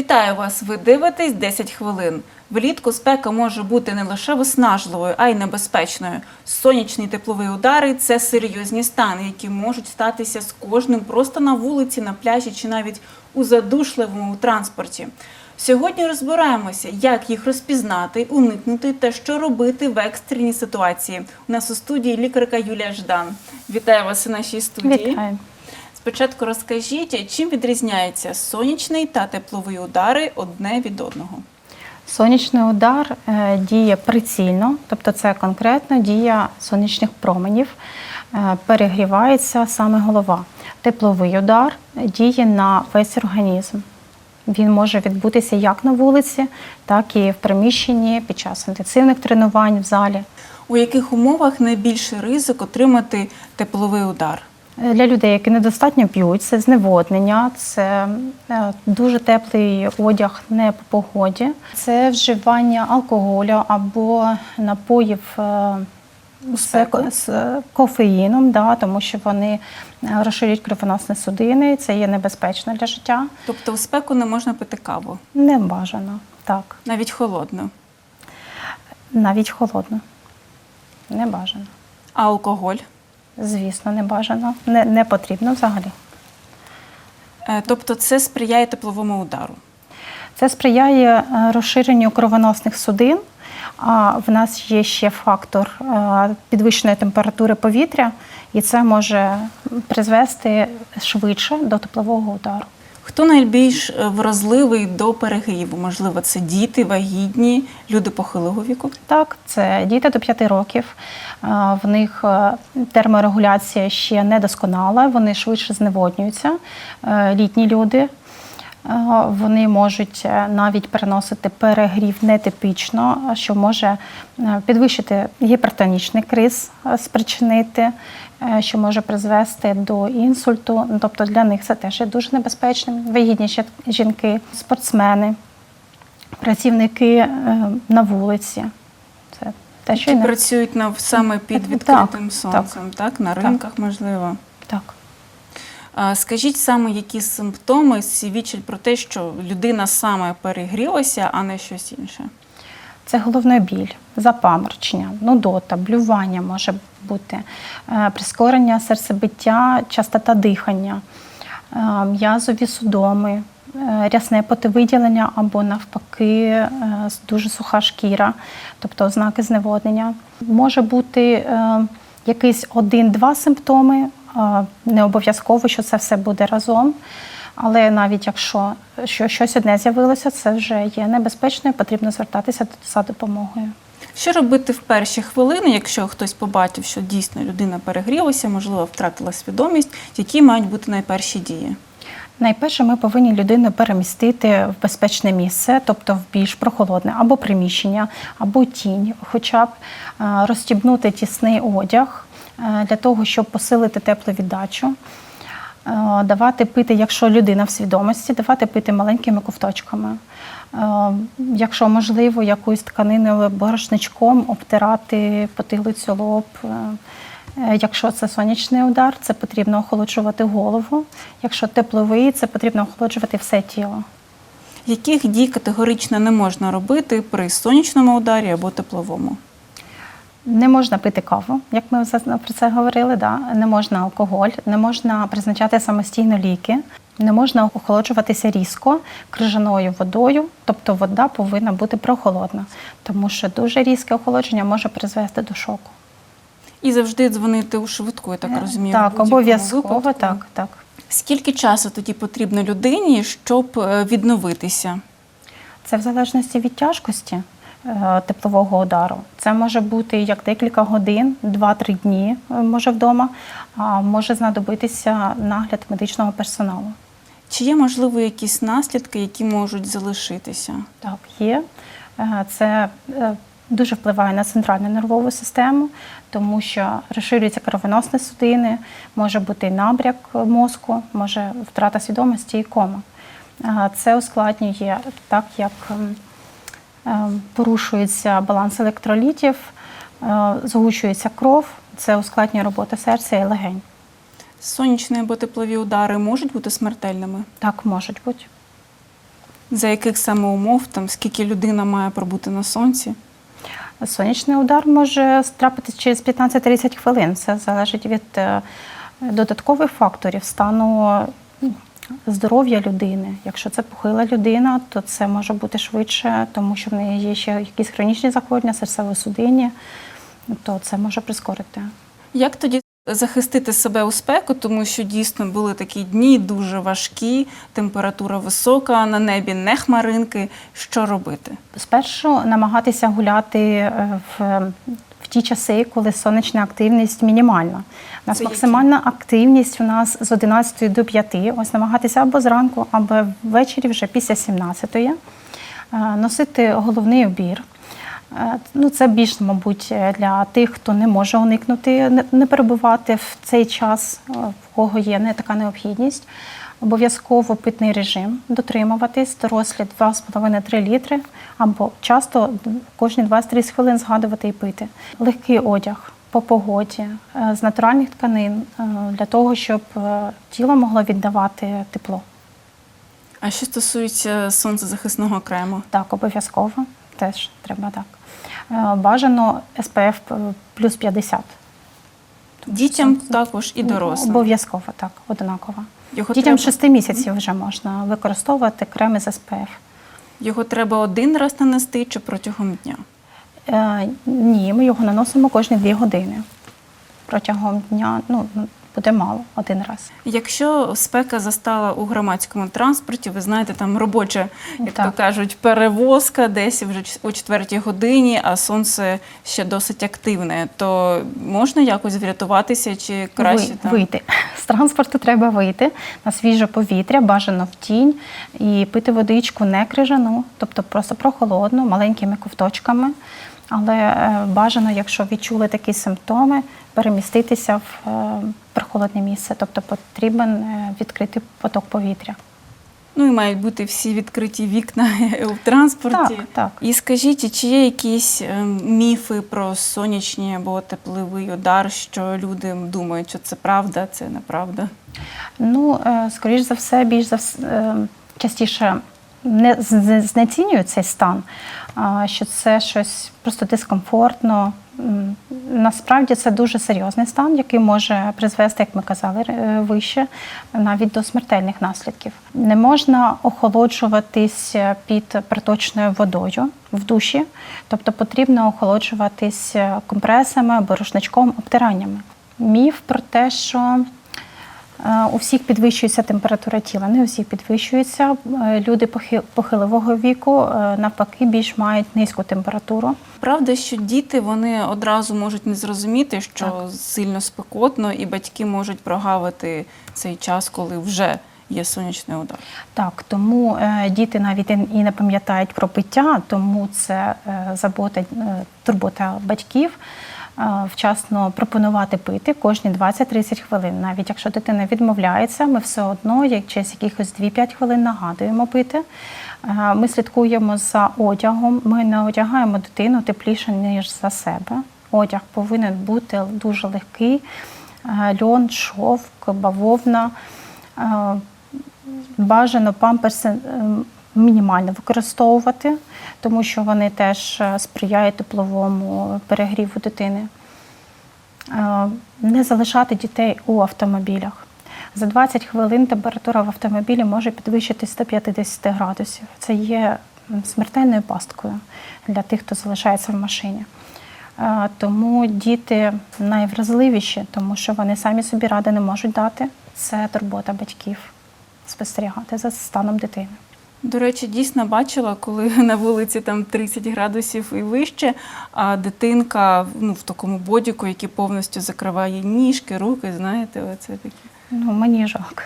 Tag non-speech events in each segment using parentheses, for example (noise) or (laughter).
Вітаю вас! Ви дивитесь 10 хвилин. Влітку спека може бути не лише виснажливою, а й небезпечною. Сонячні теплові удари це серйозні стани, які можуть статися з кожним просто на вулиці, на пляжі чи навіть у задушливому транспорті. Сьогодні розбираємося, як їх розпізнати, уникнути та що робити в екстреній ситуації. У нас у студії лікарка Юлія Ждан. Вітаю вас у нашій студії. Вітаю. Спочатку розкажіть, чим відрізняється сонячний та тепловий удари одне від одного. Сонячний удар е, діє прицільно, тобто це конкретно дія сонячних променів, е, перегрівається саме голова. Тепловий удар діє на весь організм. Він може відбутися як на вулиці, так і в приміщенні під час інтенсивних тренувань в залі. У яких умовах найбільший ризик отримати тепловий удар? Е, Для людей, які недостатньо п'ють, це зневоднення, це е, дуже теплий одяг не по погоді, це вживання алкоголю або напоїв е, з, з кофеїном, да, тому що вони е, розширюють кровоносні судини, це є небезпечно для життя. Тобто в спеку не можна пити каву, Не бажано, так, навіть холодну. навіть холодно. Не бажано. А алкоголь? Звісно, не бажано. Не, не потрібно взагалі. Е, Тобто це сприяє тепловому удару. Це сприяє е, розширенню кровоносних судин. А в нас є ще фактор е, підвищеної температури повітря, і це може призвести швидше до теплового удару. Хто найбільш е, вразливий до перегріву? Можливо, це діти, вагітні, люди похилого віку? Так, це діти до 5 років. Е, В них е, терморегуляція ще не досконала, вони швидше зневоднюються. Літні люди. Вони можуть навіть переносити перегрів нетипічно, що може підвищити гіпертонічний криз, спричинити, що може призвести до інсульту. Ну, Тобто для них це теж є дуже небезпечним. Вигідні ще жінки, спортсмени, працівники е, на вулиці. Це те, що Які працюють на саме під відкритим так, сонцем, так, на ринках, можливо. так. Скажіть саме, які симптоми свідчать про те, що людина саме перегрілася, а не щось інше? Це головний біль, запаморочення, нудота, блювання може бути, е, прискорення серцебиття, частота дихання, е, м'язові судоми, е, рясне потовиділення або навпаки дуже суха шкіра, тобто ознаки зневоднення. Може бути якийсь один-два симптоми, не обов'язково, що це все буде разом. Але навіть якщо що щось одне з'явилося, це вже є небезпечною, потрібно звертатися за допомогою. Що робити в перші хвилини, якщо хтось побачив, що дійсно людина перегрілася, можливо, втратила свідомість, які мають бути найперші дії? Найперше, ми повинні людину перемістити в безпечне місце, тобто в більш прохолодне або приміщення, або тінь, хоча б е, розстібнути тісний одяг е, для того, щоб посилити тепловіддачу. Е, Давати пити, якщо людина в свідомості, давати пити маленькими ковточками. Е, Якщо можливо, якоюсь тканиною борошничком обтирати потилицю лоб. Е, Якщо це сонячний удар, це потрібно охолоджувати голову. Якщо тепловий, це потрібно охолоджувати все тіло. Яких дій категорично не можна робити при сонячному ударі або тепловому? Не можна пити каву, як ми про це говорили. Да? Не можна алкоголь, не можна призначати самостійно ліки, не можна охолоджуватися різко крижаною водою, тобто вода повинна бути прохолодна, тому що дуже різке охолодження може призвести до шоку. І завжди дзвонити у швидку, я так розумію. так, обов'язково, так, так. Скільки часу тоді потрібно людині, щоб е, відновитися? Це в залежності від тяжкості е, теплового удару. Це може бути як декілька годин, 2-3 дні е, може вдома, а може знадобитися нагляд медичного персоналу. Чи є можливо якісь наслідки, які можуть залишитися? Так, є. Е, Це е, дуже впливає на центральну нервову систему, тому що розширюються кровоносні судини, може бути набряк мозку, може втрата свідомості і кома. Е, Це ускладнює так, як ем, порушується баланс електролітів, згущується кров, це ускладнює роботу серця і легень. Сонячні або теплові удари можуть бути смертельними? Так можуть бути. За яких саме умов, там скільки людина має пробути на сонці? Сонячний удар може трапитися через 15-30 хвилин. Це залежить від е, додаткових факторів стану здоров'я людини. Якщо це похила людина, то це може бути швидше, тому що в неї є ще якісь хронічні захворювання, серцево-судинні, то це може прискорити. Як тоді захистити себе у спеку, тому що дійсно були такі дні дуже важкі, температура висока, на небі не хмаринки. Що робити? Спершу намагатися гуляти е, в, в ті часи, коли сонячна активність мінімальна. У нас Це які? максимальна активність у нас з 11 до 5. Ось намагатися або зранку, або ввечері вже після 17. Е, Носити головний убір. Е, Ну, це більш, мабуть, для тих, хто не може уникнути, не- перебувати в цей час, е, в кого є не така необхідність. Обов'язково питний режим дотримуватись, дорослі 2,5-3 літри, або часто кожні 20-30 хвилин згадувати і пити. Легкий одяг по погоді е, з натуральних тканин е, для того, щоб е, тіло могло віддавати тепло. А що стосується сонцезахисного крему? Так, обов'язково теж треба так. Е, Бажано SPF плюс 50. Дітям також і дорослим. Обов'язково так, однаково. Його Дітям треба, 6 місяців вже можна використовувати креми з SPF. його треба один раз нанести чи протягом дня. Е, ні, ми його наносимо кожні 2 години. Протягом дня ну, буде мало один раз. Якщо спека застала у громадському транспорті, ви знаєте, там робоча, як Так. то кажуть, перевозка десь вже о четвертій годині, а сонце ще досить активне, то можна якось врятуватися чи краще Ви- там? вийти. З транспорту треба вийти на свіже повітря, бажано в тінь і пити водичку не крижану, тобто просто прохолодну, маленькими ковточками. Але е, бажано, якщо відчули такі симптоми, переміститися в е, прохолодне місце, тобто потрібен е, відкритий поток повітря. Ну і мають бути всі відкриті вікна (laughs) у транспорті. Так, так. І скажіть, чи є якісь міфи про сонячні або тепловий удар, що люди думають, що це правда, це неправда? Ну, скоріш за все, більш за вс- е, частіше не знецінюють цей стан, що це щось просто дискомфортно. Насправді це дуже серйозний стан, який може призвести, як ми казали е, вище, навіть до смертельних наслідків. Не можна охолоджуватись під проточною водою в душі, тобто потрібно охолоджуватись компресами або рушничком, обтираннями. Міф про те, що Е, У всіх підвищується температура тіла, не у всіх підвищується. Е, Люди похи- похилого віку е, навпаки більш мають низьку температуру. Правда, що діти вони одразу можуть не зрозуміти, що сильно спекотно, і батьки можуть прогавити цей час, коли вже є сонячний удар. Так, тому е, діти навіть і і не пам'ятають про пиття, тому це е, забота, е, турбота батьків. Е, Вчасно пропонувати пити кожні 20-30 хвилин. Навіть якщо дитина відмовляється, ми все одно, як через якихось 2-5 хвилин нагадуємо пити. Е, Ми слідкуємо за одягом. Ми не одягаємо дитину тепліше, ніж за себе. Одяг повинен бути дуже легкий. Е, Льон, шовк, бавовна. Бажано памперси е, мінімально використовувати, тому що вони теж е, сприяють тепловому перегріву дитини. Е, Не залишати дітей у автомобілях. За 20 хвилин температура в автомобілі може підвищитись до 50 градусів. Це є смертельною пасткою для тих, хто залишається в машині. Е, Тому діти найвразливіші, тому що вони самі собі ради не можуть дати. Це турбота батьків спостерігати за станом дитини. До речі, дійсно бачила, коли (laughs) на вулиці там 30 градусів і вище, а дитинка ну, в такому бодіку, який повністю закриває ніжки, руки, знаєте, оце такі. Ну, мені жалко.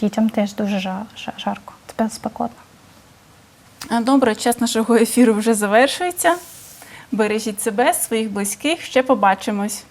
Дітям теж дуже жа- жа- жарко. Тепер спекотно. Добре, час нашого ефіру вже завершується. Бережіть себе, своїх близьких. Ще побачимось.